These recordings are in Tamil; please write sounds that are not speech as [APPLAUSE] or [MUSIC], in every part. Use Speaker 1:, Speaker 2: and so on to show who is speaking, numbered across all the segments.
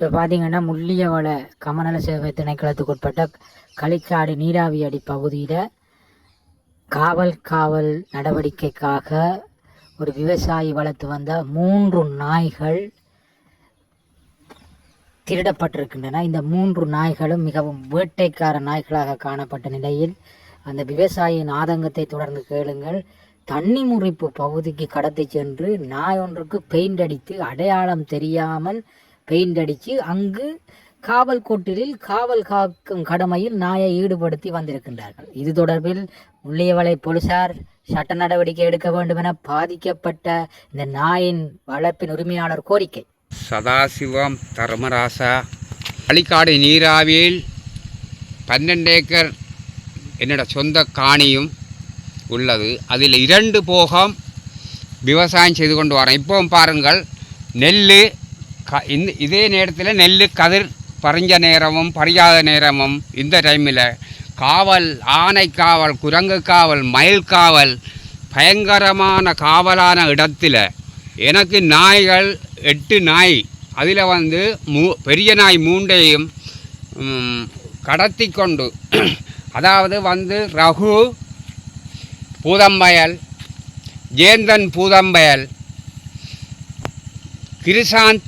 Speaker 1: இப்போ பார்த்தீங்கன்னா முள்ளியவள கமநல சேவை திணைக்களத்துக்கு உட்பட்ட களிக்காடு நீராவி அடி பகுதியில் காவல் காவல் நடவடிக்கைக்காக ஒரு விவசாயி வளர்த்து வந்த மூன்று நாய்கள் திருடப்பட்டிருக்கின்றன. இந்த மூன்று நாய்களும் மிகவும் வேட்டைக்கார நாய்களாக காணப்பட்ட நிலையில் அந்த விவசாயியின் ஆதங்கத்தை தொடர்ந்து கேளுங்கள். தண்ணி முறிப்பு பகுதிக்கு கடத்தி சென்று நாய் ஒன்றுக்கு பெயிண்ட் அடித்து அடையாளம் தெரியாமல் பெயிண்ட் அடித்து அங்கு காவல் கோட்டிலில் காவல் காக்கும் கடமையில் நாயை ஈடுபடுத்தி வந்திருக்கின்றார்கள். இது தொடர்பில் முள்ளியவளை போலீசார் சட்ட நடவடிக்கை எடுக்க வேண்டும் என பாதிக்கப்பட்ட இந்த நாயின் வளர்ப்பின் உரிமையாளர் கோரிக்கை.
Speaker 2: சதாசிவம் தர்மராசா அழிக்காடு நீராவியில் பன்னெண்டு ஏக்கர் என்னோட சொந்த காணியும் உள்ளது. அதில் இரண்டு போகம் விவசாயம் செய்து கொண்டு வரேன். இப்போ பாருங்கள் நெல் க இந்த இதே நேரத்தில் நெல் கதிர் பறிஞ்ச நேரமும் பறியாத நேரமும் இந்த டைமில் காவல் ஆனை காவல் குரங்கு காவல் மயில் காவல் பயங்கரமான காவலான இடத்துல எனக்கு நாய்கள் எட்டு நாய். அதில் வந்து மூ பெரிய நாய் மூண்டையும் கடத்தி கொண்டு. அதாவது வந்து ரகு பூதம்பயல் ஜேந்தன் பூதம்பயல் கிருசாந்த்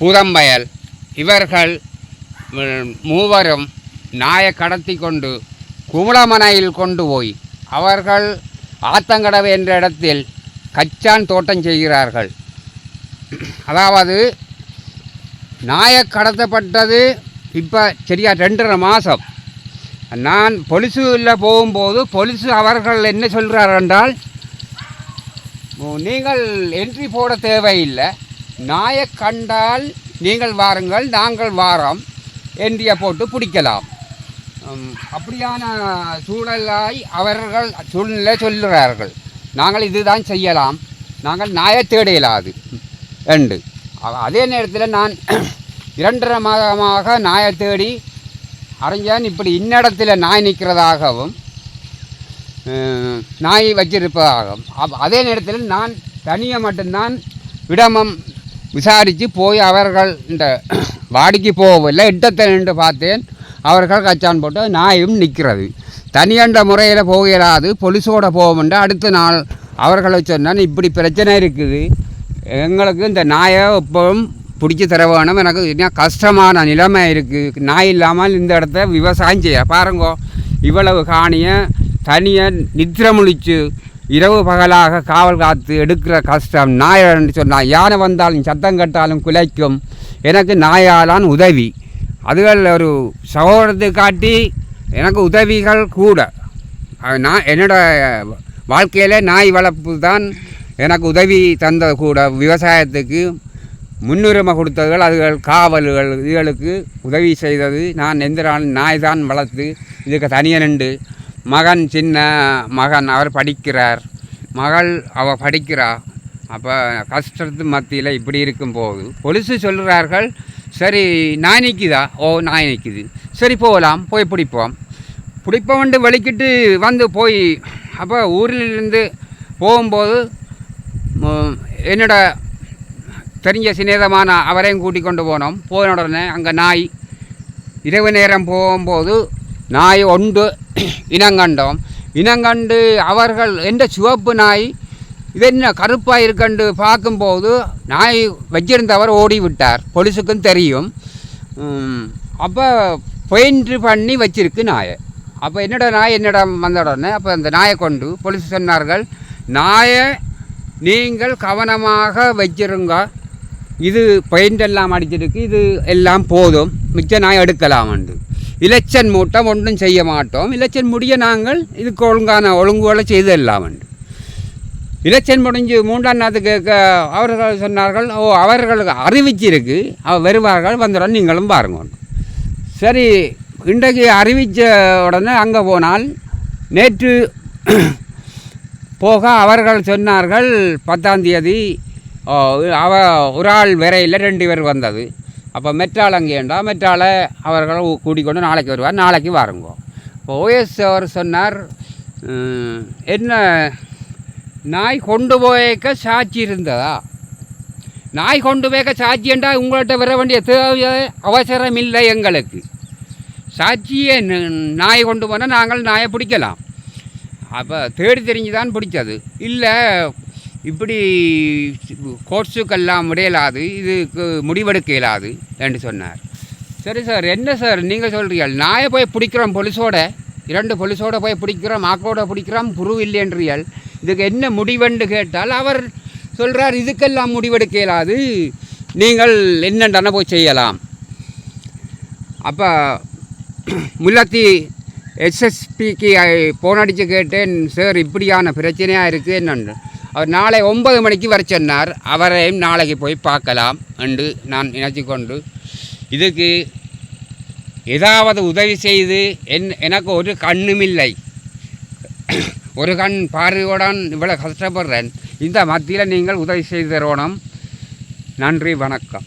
Speaker 2: புறம்பயல். இவர்கள் மூவரும் நாயை கடத்தி கொண்டு குமுளமனையில் கொண்டு போய் அவர்கள் ஆத்தங்கடவு என்ற இடத்தில் கச்சான் தோட்டம் செய்கிறார்கள். அதாவது நாயை கடத்தப்பட்டது இப்போ சரியா ரெண்டரை மாதம் நான் பொலிசுவில் போகும்போது பொலிசு அவர்கள் என்ன சொல்கிறார் என்றால் நீங்கள் என்ட்ரி போட தேவையில்லை. நாயை கண்டால் நீங்கள் வாருங்கள் நாங்கள் வாரம் என்ட்ரியை போட்டு பிடிக்கலாம். அப்படியான சூழலாய் அவர்கள் சூழ்நிலை சொல்லுகிறார்கள். நாங்கள் இதுதான் செய்யலாம். நாங்கள் நாயை தேட இயலாது என்று அதே நேரத்தில் நான் [CLEARS THROAT] இரண்டரை மாதமாக நாயை தேடி அறிஞன் இப்படி இன்னிடத்தில் நாய் நிற்கிறதாகவும் நாய் வச்சிருப்பதாகவும். அப் அதே நேரத்தில் நான் தனியை மட்டும்தான் விடமம் விசாரித்து போய் அவர்கள் இந்த வாடிக்கு போகவில்லை. இடத்தை நின்று பார்த்தேன். அவர்கள் கச்சான் போட்டு நாயும் நிற்கிறது. தனியண்ட முறையில் போகிறாது இயலாது பொலிஸோட போகும்ன்ற அடுத்த நாள் அவர்களை சொன்னால் இப்படி பிரச்சனை இருக்குது. எங்களுக்கு இந்த நாயை இப்பவும் பிடிச்சி தர வேணும். எனக்கு இன்னும் கஷ்டமான நிலைமை இருக்குது நாய் இல்லாமல் இந்த இடத்த விவசாயம் செய்ய. பாருங்கோ இவ்வளவு காணியை தனியாக நித்திரமுழிச்சு இரவு பகலாக காவல் காத்து எடுக்கிற கஷ்டம். நாயன்னு சொன்னால் யானை வந்தாலும் சத்தம் கட்டாலும் குலைக்கும். எனக்கு நாயாலான் உதவி. அதுகள் ஒரு சகோதரத்தை காட்டி எனக்கு உதவிகள் கூட. நான் என்னோட வாழ்க்கையில் நாய் வளர்ப்பு தான் எனக்கு உதவி தந்தது கூட. விவசாயத்துக்கு முன்னுரிமை கொடுத்ததுகள் அதுகள் காவல்கள் இதுகளுக்கு உதவி செய்தது. நான் எந்த நாள் நாய் தான் வளர்த்து இதுக்கு தனியாக நின்று மகன் சின்ன மகன் அவர் படிக்கிறார். மகள் அவ படிக்கிறா. அப்போ கஷ்டத்து மத்தியில் இப்படி இருக்கும்போது பொலிசு சொல்கிறார்கள் சரி நாய் நிற்குதா ஓ நாய் நிற்கிது சரி போகலாம். போய் பிடிப்போம். பிடிப்பவன்ட்டு வலிக்கிட்டு வந்து போய் அப்போ ஊரிலிருந்து போகும்போது என்னோட தெரிஞ்ச சிநேதமான அவரையும் கூட்டி கொண்டு போனோம். போன உடனே அங்கே நாய் இரவு நேரம் போகும்போது நாய் ஒன்று இனங்கண்டோம். இனங்கண்டு அவர்கள் எந்த சிவப்பு நாய் இது என்ன கருப்பாக இருக்கண்டு பார்க்கும்போது நாய் வச்சிருந்தவர் ஓடிவிட்டார். போலீஸுக்கும் தெரியும். அப்போ பெயிண்ட் பண்ணி வச்சிருக்கு நாயை. அப்போ என்னோட நாய் என்னிடம் வந்த உடனே அப்போ அந்த நாயை கொண்டு போலீஸ் சொன்னார்கள் நாயை நீங்கள் கவனமாக வச்சிருங்க. இது பெயிண்ட் எல்லாம் அடிச்சிருக்கு இது எல்லாம் போதும். மிச்ச நாய் எடுக்கலாம் உண்டு இலெக்ஷன் மூட்டம் ஒன்றும் செய்ய மாட்டோம். இலெக்ஷன் முடிய நாங்கள் இதுக்கு ஒழுங்கான ஒழுங்குகளை செய்து இல்லாமண்டு இலெக்ஷன் முடிஞ்சு மூன்றாம் நாத்துக்கு அவர்கள் சொன்னார்கள் ஓ அவர்களுக்கு அறிவிச்சிருக்கு. அவ வருவார்கள் வந்துடும் நீங்களும் பாருங்க. சரி இன்றைக்கு அறிவித்த உடனே அங்கே போனால் நேற்று போக அவர்கள் சொன்னார்கள் பத்தாம் தேதி அவ ஒரு ஆள் விரையில் ரெண்டு பேர் வந்தது. அப்போ மெட்ரால் அங்கேண்டா மெட்ராலை அவர்கள் கூட்டிக்கொண்டு நாளைக்கு வருவார். நாளைக்கு வாருங்கோ. இப்போ ஓஎஸ் அவர் சொன்னார் என்ன? நாய் கொண்டு போயக்க சாட்சி இருந்ததா? நாய் கொண்டு போய்க்க சாட்சியண்டா உங்கள்கிட்ட வர வேண்டிய தேவை அவசரம் இல்லை எங்களுக்கு. சாட்சியை நாய் கொண்டு போனால் நாங்கள் நாயை பிடிக்கலாம். அப்போ தேடி தெரிஞ்சு தான் பிடிச்சது. இல்லை இப்படி கோர்ஸுக்கெல்லாம் முடியலாது இதுக்கு முடிவெடுக்க இயலாது என்று சொன்னார். சரி சார் என்ன சார் நீங்கள் சொல்கிறீர்கள் நாயை போய் பிடிக்கிறோம் பொலிசோட இரண்டு பொலிசோட போய் பிடிக்கிறோம் ஆக்கோட பிடிக்கிறோம் புரு இல்லைன்றீர்கள் இதுக்கு என்ன முடிவென்று கேட்டால் அவர் சொல்கிறார் இதுக்கெல்லாம் முடிவெடுக்க இயலாது நீங்கள் என்னென்ன போய் செய்யலாம். அப்போ முல்லத்தி எஸ்எஸ்பிக்கு ஃபோன் அடித்து கேட்டேன் சார் இப்படியான பிரச்சனையாக இருக்குது என்னென்று? அவர் நாளை ஒன்பது மணிக்கு வர சொன்னார். அவரையும் நாளைக்கு போய் பார்க்கலாம் என்று நான் நினைச்சு கொண்டு இதுக்கு ஏதாவது உதவி செய்து என் எனக்கு ஒரு கண்ணும் இல்லை. [COUGHS] ஒரு கண் பார்வையுடன் இவ்வளோ கஷ்டப்படுறேன். இந்த மத்தியில் நீங்கள் உதவி செய்து தரணும் நன்றி வணக்கம்.